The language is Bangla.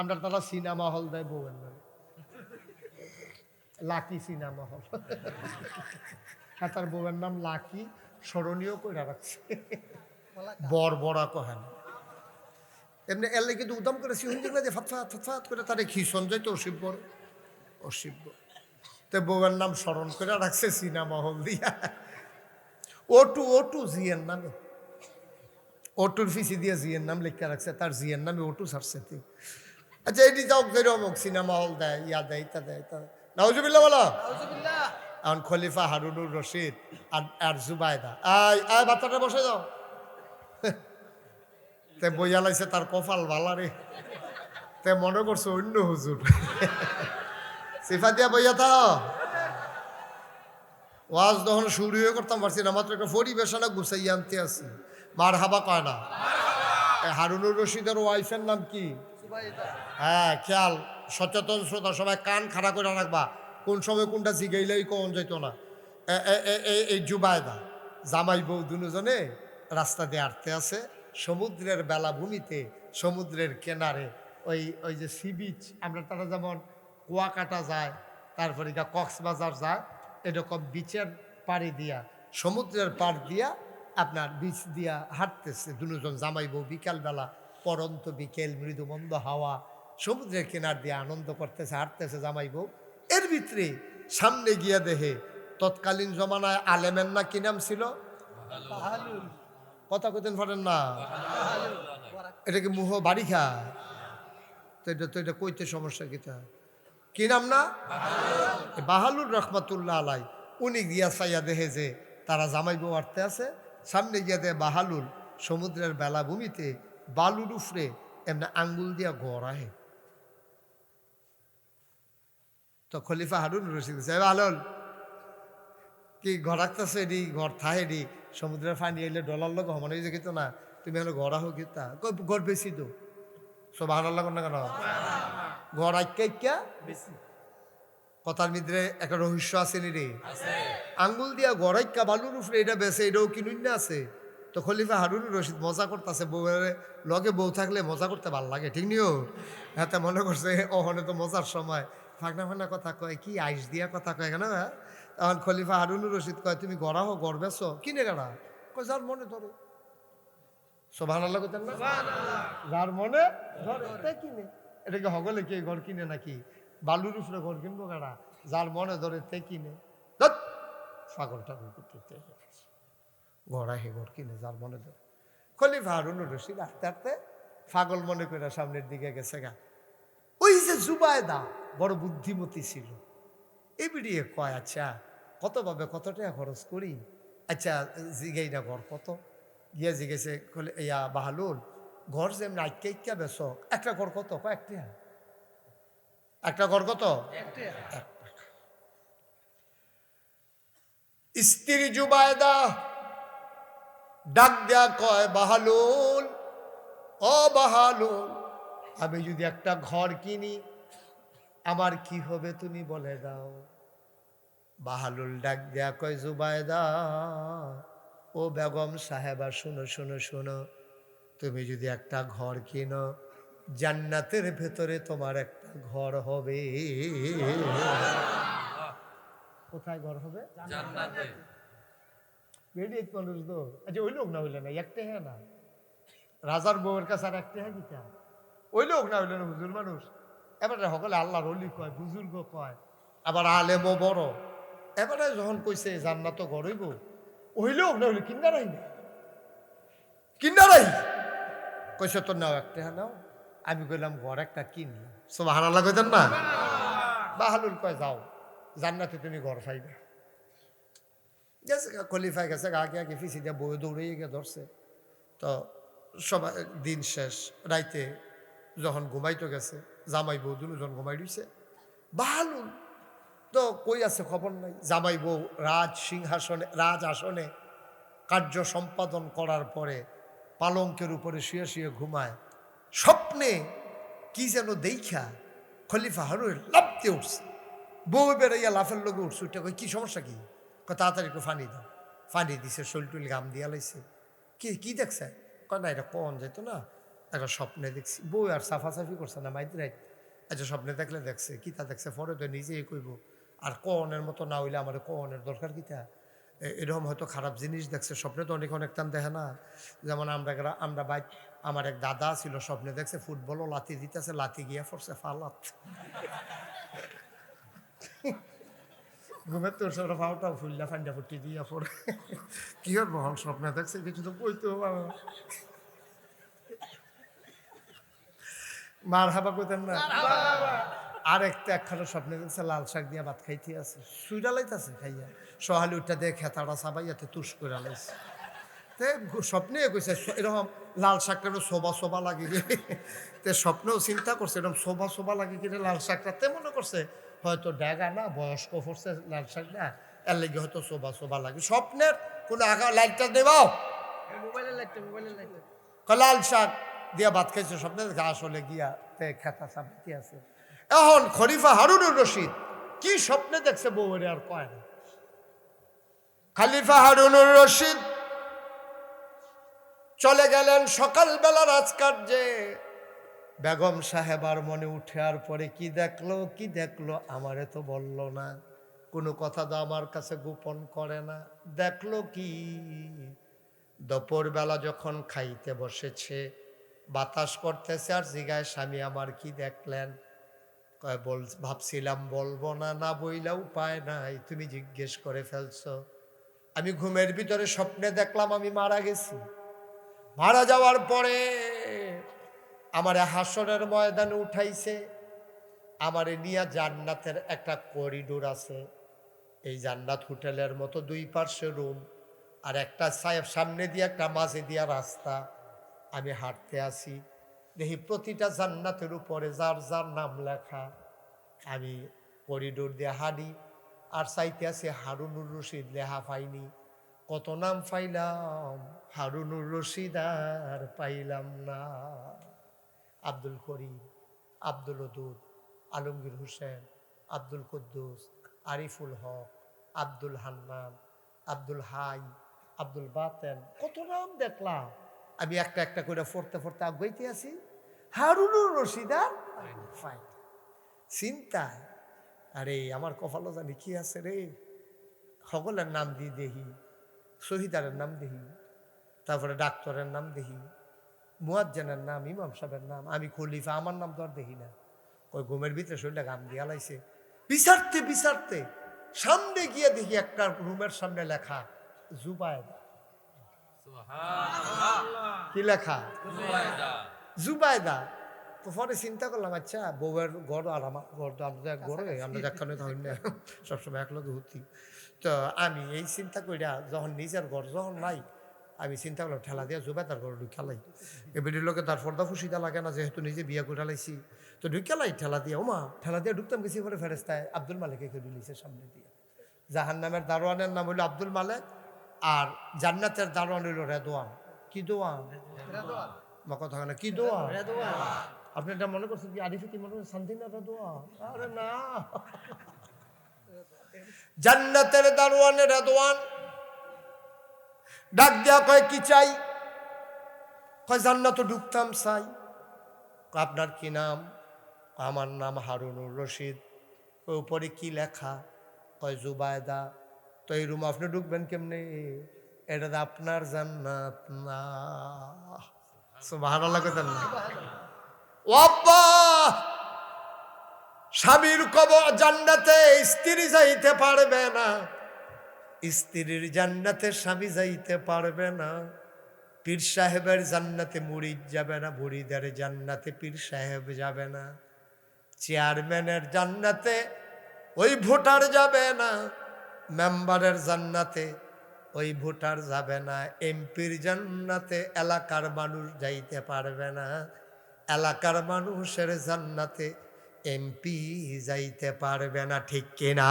আমরা তারা সিনেমা হল দেয় বউয়ের নামে লাকি সিনেমা হল। হ্যাঁ তার বউয়ের নাম লাকি, স্মরণীয় করে রাখছে। বর বড়া কহেন। এমনি এলে কিন্তু উদম করে সিহন যেগুলো যে ফাতফাত ফাতফাত করে তারে খিসন যাইতো অশিব্বর অশিব্য তো বউয়ের নাম স্মরণ করে রাখছে সিনেমা হল দিয়া। ওটু ওটু জিয়ের নামে। ওটুর ফিসি দিয়ে জিয়ের নাম লিখে রাখছে, তার জিয়ের নামে ওটু ছাড়ছে আচ্ছা এটি যাও যে অমুক সিনেমা হল দেয় ইয়া দেয় তা দেয় তা নাউজুবিল্লা বলো। এখন খলিফা হারুনুর রশিদ আর আর জুবায়দা। আয় আয় বাচ্চাটা বসে যাও। তে বইয়া লাইছে তার কপাল ভালা রে। তে মনে করছে অন্য হুজুর। সিফা দিয়া বইয়া থাও। ওয়াজ তখন শুরু হয়ে করতাম পারছি না মাত্র একটা পরিবেশনা গুছাই আনতে আসি মার হাবা কয় না? হারুনুর রশিদের ওয়াইফের নাম কি? হ্যাঁ খেয়াল। সচেতন শ্রোতা, সবাই কান খাড়া করে রাখবা। কোন সময় কোনটা জিগাইলেই কোন যেত না। এই জুবায়দা, জামাই বউ দুজনে রাস্তা দিয়ে আটতে আছে সমুদ্রের বেলাভূমিতে, সমুদ্রের কেনারে, ওই ওই যে সি বিচ, আমরা তারা যেমন কুয়াকাটা যায়, তারপরে গা কক্সবাজার যায়, এরকম বিচের পাড়ি দিয়া, সমুদ্রের পাড় দিয়া আপনার বিচ দিয়া হাঁটতেছে দুজন জামাই বউ বিকালবেলা। পরন্ত বিকেল মৃদু মন্দ হাওয়া সমুদ্রের কিনার দিয়ে আনন্দ করতেছে হাঁটতেছে জামাই বউ। এর ভিতরে সামনে গিয়া দেহে তৎকালীন জমানায় আলেমের না কি নাম ছিল? কথা কইতেন পারেন না? এটা কি মুহ বাড়ি খায় তো এটা তো এটা কইতে সমস্যা কিটা কি নাম না? বাহালুর রহমাতুল্লাহ আলাই। উনি গিয়া চাইয়া দেহে যে তারা জামাই বউ আটতে আছে সামনে গিয়া দেয় বাহালুল সমুদ্রের বেলাভূমিতে বালুর উফরে এমনি আঙ্গুল দিয়া গড় আহে তো খলিফা হারুন রশিদ সাহেব আলল কি ঘর রাখতেছে এডি ঘর থাহে এডি সমুদ্রের পানি এলে ডলার লোক হমানো যে কিন্তু না তুমি এখন ঘর আহো কিতা ঘর বেশি তো? সব হারার লাগ না কেন? ঘর আইকা আইকা কথার ভিতরে একটা রহস্য আছে নি রে? আঙ্গুল দিয়া গড়াইকা বালুর উপরে এটা বেছে এটাও কিনুন না আছে? তো খলিফা হারুন রশিদ মজা করতেছে বউয়ের লগে বউ থাকলে মজা করতে ভালো লাগে, ঠিক নিও? হাতে মনে করছে ওখানে তো মজার সময়। ফাঁকনা ফাঁকনা কথা কয়, কি আইস দিয়া কথা কয় কেন হ্যাঁ? তখন খলিফা হারুন রশিদ কয়, তুমি গড়া হো গড় বেছো কিনে গাড়া? কয়, যার মনে ধরে। সোভান আল্লাহ করতেন না? যার মনে কিনে এটাকে হগলে কে ঘর কিনে নাকি? বালুর উপরে ঘর কিনবো গাড়া? যার মনে ধরে, তে কিনে পাগলটা করতে ঘোড়া হে ঘর কিনে যার মনে ধরে। খলিফা হারুন রশিদ আস্তে আস্তে পাগল মনে করে সামনের দিকে গেছে গা। ওই যে জুবায়দা বড় বুদ্ধিমতী ছিল। এই বিড়িয়ে কয় আচ্ছা কত পাবে? কত টাকা খরচ করি? আচ্ছা জিগাই না ঘর কত? গিয়ে জিগেছে ইয়া বাহালুল ঘর যে এমনি আইকা ইকা বেশ একটা ঘর কত? কয়েকটা একটা ঘর কত? এক স্ত্রী জুবায়দা ডাক দেয়া কয়, বাহালুল, ও বাহালুল, আমি যদি একটা ঘর কিনি, আমার কি হবে তুমি বলে দাও? বাহালুল ডাক দেয়া কয়, জুবায়দা, ও বেগম সাহেবা শোনো শোনো শোনো, তুমি যদি একটা ঘর কিনো, জান্নাতের ভেতরে তোমার একটা ঘর হবে। কোথায় ঘর হবে? জান্নাতে। বেরিয়ে মানুষ তো আচ্ছা ওই লোক না হইলে না একটা হ্যাঁ না। রাজার বউয়ের কাছে আর একটা হ্যাঁ দিতা ওই লোক না হইলে না হুজুর মানুষ। এবারে সকলে আল্লাহর অলি কয় বুজুর্গ কয় আবার আলেমও বড়। এবারে যখন কইছে জান্নাত গড়ইব ওই লোক না হইলে কিন্নারাই না কিন্নারাই কইছে তো নাও একটা হ্যাঁ নাও। আমি কইলাম ঘর একটা কিনলাম সব হারালা কইতেন না? বাহালুল কয় যাও। জান্নাতে তুমি ঘর পাইবে। গেছে খলিফা গেছে আগে আগে ফিসি দিয়ে বই দৌড়ে গিয়ে ধরছে তো সবাই দিন শেষ রাইতে যখন ঘুমাইতে গেছে জামাই বউ দুজন ঘুমাই দিছে ভালো তো কই আছে খবর নাই জামাই বউ রাজ সিংহাসনে রাজ আসনে কার্য সম্পাদন করার পরে পালঙ্কের উপরে শুয়ে শুয়ে ঘুমায়। স্বপ্নে কি যেন দেখা খলিফা হারুর লাফতে উঠছে। বউ বেড়াইয়া লাফের লোকে উঠছে। উঠে কি সমস্যা কি? তাড়াতাড়ি একটু ফানি দাও। ফানি দিছে, শৈলটুল গাম দিয়া লাইছে। কি কি দেখছে? কয়, না, এটা কন যেত না। একটা স্বপ্নে দেখছি। বউ আর সাফাসাফি করছে না মাইত রাইট আচ্ছা স্বপ্নে দেখলে দেখছে, কিতা দেখছে? পরে তো নিজেই কইব, আর কনের মতো না হইলে আমার কনের দরকার কিতা? এরকম হয়তো খারাপ জিনিস দেখছে, স্বপ্নে তো অনেক অনেক টান দেখে না। যেমন আমরা আমরা বাইক আমার এক দাদা ছিল, স্বপ্নে দেখছে ফুটবলও লাতি দিতেছে লাতি গিয়া পড়ছে ফালাত। ঘুমের তোর সব ফাউটা ফুললা ফান্ডা ফুটি দিয়া পড়ে। কি আর বহন স্বপ্নে দেখছে কিছু তো কইতেও পারো মার হাবা কইতেন না? আর একটা একখানা স্বপ্নে দেখছে লাল শাক দিয়া ভাত খাইতে আছে। সুইডা লাইতাছে খাইয়া। সহালি উঠটা দিয়ে খেতাটা সাবাইয়াতে তুষ করে লাইছে। তে স্বপ্নে কইছে এরকম লাল শাকটা শোভা শোভা লাগে তে স্বপ্নেও চিন্তা করছে এরকম শোভা শোভা লাগে কিনা লাল শাকটা তে মনে করছে। হয়তো ড্যাগা না বয়স্ক পড়ছে লাল শাক না এর লেগে হয়তো শোভা শোভা লাগে। স্বপ্নের কোনো আগা লাইটটা দেবাও কয় লাল শাক দিয়া ভাত খাইছে স্বপ্নের ঘাস হলে গিয়া তে খেতা সাবাইতে আছে? এখন খরিফা হারুনুর রশিদ কি স্বপ্নে দেখছে বউরে আর কয় না। খালিফা হারুনুর রশিদ চলে গেলেন সকালবেলা রাজকার্যে। বেগম সাহেবার মনে উঠে আর পরে কি দেখল? কি দেখল? আমারে তো বলল না। কোনো কথা তো আমার কাছে গোপন করে না। দেখল কি? দুপুরবেলা যখন খাইতে বসেছে, বাতাস করতেছে আর জিগায় স্বামী আমার কি দেখলেন? বল, ভাবছিলাম বলব না না বইলা উপায় নাই, তুমি জিজ্ঞেস করে ফেলছো। আমি ঘুমের ভিতরে স্বপ্নে দেখলাম আমি মারা গেছি। মারা যাওয়ার পরে আমার হাসনের ময়দানে উঠাইছে, আমারে নিয়ে জান্নাতের একটা করিডোর আছে। এই জান্নাত হোটেলের মতো দুই পার্শ্বে রুম আর একটা সামনে দিয়ে একটা মাঝে দিয়া রাস্তা। আমি হাঁটতে আসি, দেখি প্রতিটা জান্নাতের উপরে যার যার নাম লেখা। আমি করিডোর দিয়ে হাঁটি, আর চাইতে আছি হারুনুর রশিদ লেহা পাইনি। কত নাম পাইলাম, হারুনুর রশিদ আর পাইলাম না। আব্দুল করিম, আব্দুল ওদুদ আলমগীর হোসেন, আব্দুল কুদ্দুস, আরিফুল হক, আব্দুল হান্নান, আব্দুল হাই, আব্দুল বাতেন, কত নাম দেখলাম। আমি একটা একটা করে ফোরতে ফোরতে আগাইতে আছি। হারুনুর রশিদার ফাইন চিন্তায়, আরে আমার কপালও জানি কি আছে রে। সকলের নাম দিয়ে দেখি শহীদারের নাম দেখি তারপরে ডাক্তারের নাম দেখি মুয়াজ্জানের নাম ইমাম সাহেবের নাম আমি খলিফা আমার নাম তো আর দেখি না। ওই ঘুমের ভিতরে শরীরটা গাম দিয়া লাইছে। বিচারতে বিচারতে সামনে গিয়ে দেখি একটা রুমের সামনে লেখা জুবায়দা। কি লেখা? জুবায়দা। তো পরে চিন্তা করলাম আচ্ছা বউয়ের ঘর আর আমার ঘর তো আমরা এক ঘরে আমরা তো হই না সবসময় একলগে হতি তো আমি এই চিন্তা কইরা যখন নিজের ঘর যখন নাই আমি চিন্তা করলাম ঠেলা দিয়া জুবাইদার ঘর ঢুকালাই এবারে লোকে তার ফর্দা ফুসিদা লাগে না যেহেতু নিজে বিয়ে করে লাইছি তো ঢুকালাই ঠেলা দিয়া। ওমা ঠেলা দিয়া ঢুকতাম গেছি পরে ফেরেস্তায় আব্দুল মালিকে খেয়ে দিলিছে সামনে দিয়ে। জাহান নামের দারোয়ানের নাম হইল আব্দুল মালেক আর জান্নাতের দারোয়ান হইল রেদোয়ান। কি দোয়ান? মা কথা না কি দোয়ান? আপনি এটা মনে করছেন কি আরিফে কি মনে করছেন শান্তি না আরে না। জান্নাতের দারোয়ানের রেদোয়ান ডাক দেয়া কয়, কি চাই? কয়, জান্নাত ঢুকতাম চাই। আপনার কি নাম? আমার নাম হারুনুর রশিদ। উপরে কি লেখা? কয়, জুবায়দা। তো এই রুম আপনি ঢুকবেন কেমনে? এটা আপনার জান্নাত না। ভালো লাগে না। স্বামীর কবর জান্নাতে স্ত্রী যাইতে পারবে না। স্ত্রীর জান্নাতে স্বামী যাইতে পারবে না। পীর সাহেবের জান্নাতে মুড়িদ যাবে না বুড়িদের জান্নাতে পীর সাহেব যাবে না। চেয়ারম্যানের জান্নাতে ওই ভোটার যাবে না, মেম্বারের জান্নাতে ওই ভোটার যাবে না। এমপির জান্নাতে এলাকার মানুষ যাইতে পারবে না, এলাকার মানুষের জান্নাতে এমপি যাইতে পারবে না, ঠিক কিনা?